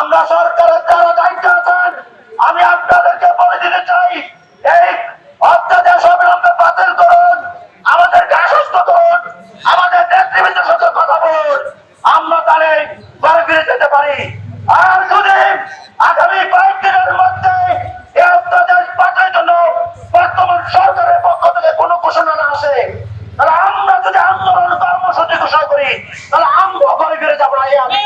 আমরা সরকারের যারা দায়িত্ব আছেন, আমি আপনাদেরকে বলে দিতে চাই, এই অত্যাচার অবিলম্বে বাতিল করুন, আমাদেরকে আশ্বস্ত করুন, আমাদের নেতৃবৃন্দের সাথে কথা বলুন। আমরা তাহলে ঘরে ফিরে যেতে পারি। আর যদি আগামী কয়েকদিনের মধ্যে এই অত্যাচার বাঁচার জন্য বর্তমান সরকারের পক্ষ থেকে কোনো ঘোষণা না আসে। তাহলে আমরা যদি আন্দোলন কর্মসূচি ঘোষণা করি, তাহলে আমরা ঘরে ফিরে যাব না। আমি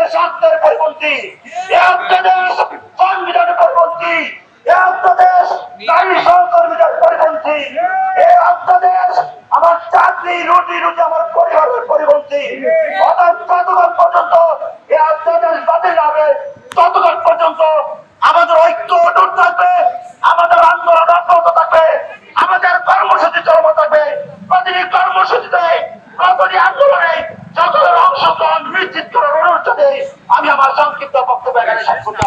স্বার্থের পরিপন্থী। আত্মদেশ সংবিধানের পরিপন্থী। আত্মদেশ নারী সহকর্মীদের পরিপন্থী। এই আত্মদেশ আমার চাকরি, রুটি রুটি আমার পরিবারের পরিপন্থী। অর্থাৎ যতক্ষণ পর্যন্ত এই আত্মদেশ বাতিল হবে, ততক্ষণ পর্যন্ত আমাদের ঐক্য অটুট থাকবে, আমাদের আন্দোলন অব্যাহত থাকবে, আমাদের কর্মসূচি চলমান থাকবে। প্রতিটি কর্মসূচিতে প্রতিটি আন্দোলনে সকলের অংশগ্রহণ নিশ্চিত করার আমি আমার সংক্ষিপ্ত বক্তব্য এখানে শেষ করতে